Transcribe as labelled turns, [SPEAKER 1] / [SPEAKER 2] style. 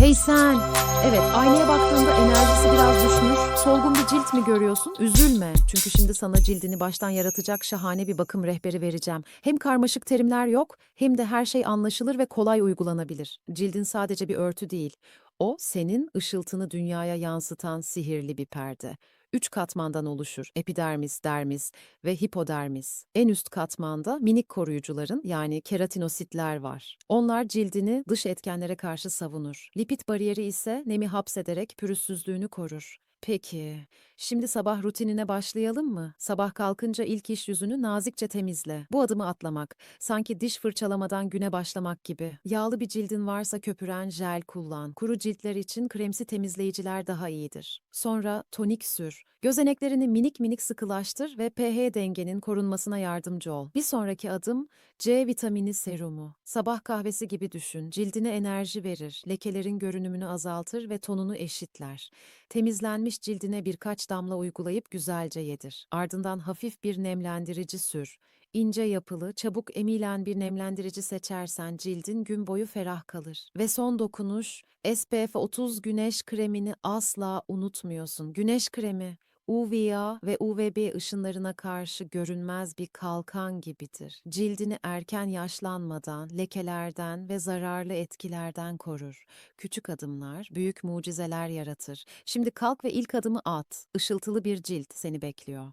[SPEAKER 1] Hey sen! Evet, aynaya baktığında enerjisi biraz düşmüş. Solgun bir cilt mi görüyorsun? Üzülme. Çünkü şimdi sana cildini baştan yaratacak şahane bir bakım rehberi vereceğim. Hem karmaşık terimler yok, hem de her şey anlaşılır ve kolay uygulanabilir. Cildin sadece bir örtü değil. O, senin ışıltını dünyaya yansıtan sihirli bir perde. Üç katmandan oluşur. Epidermis, dermis ve hipodermis. En üst katmanda minik koruyucuların yani keratinositler var. Onlar cildini dış etkenlere karşı savunur. Lipid bariyeri ise nemi hapsederek pürüzsüzlüğünü korur. Peki, şimdi sabah rutinine başlayalım mı? Sabah kalkınca ilk iş yüzünü nazikçe temizle. Bu adımı atlamak, sanki diş fırçalamadan güne başlamak gibi. Yağlı bir cildin varsa köpüren jel kullan. Kuru ciltler için kremsi temizleyiciler daha iyidir. Sonra tonik sür. Gözeneklerini minik minik sıkılaştır ve pH dengenin korunmasına yardımcı ol. Bir sonraki adım C vitamini serumu. Sabah kahvesi gibi düşün. Cildine enerji verir, lekelerin görünümünü azaltır ve tonunu eşitler. Temizlenmiş cildine birkaç damla uygulayıp güzelce yedir. Ardından hafif bir nemlendirici sür. İnce yapılı, çabuk emilen bir nemlendirici seçersen cildin gün boyu ferah kalır. Ve son dokunuş, SPF 30 güneş kremini asla unutmuyorsun. Güneş kremi UVA ve UVB ışınlarına karşı görünmez bir kalkan gibidir. Cildini erken yaşlanmadan, lekelerden ve zararlı etkilerden korur. Küçük adımlar büyük mucizeler yaratır. Şimdi kalk ve ilk adımı at. Işıltılı bir cilt seni bekliyor.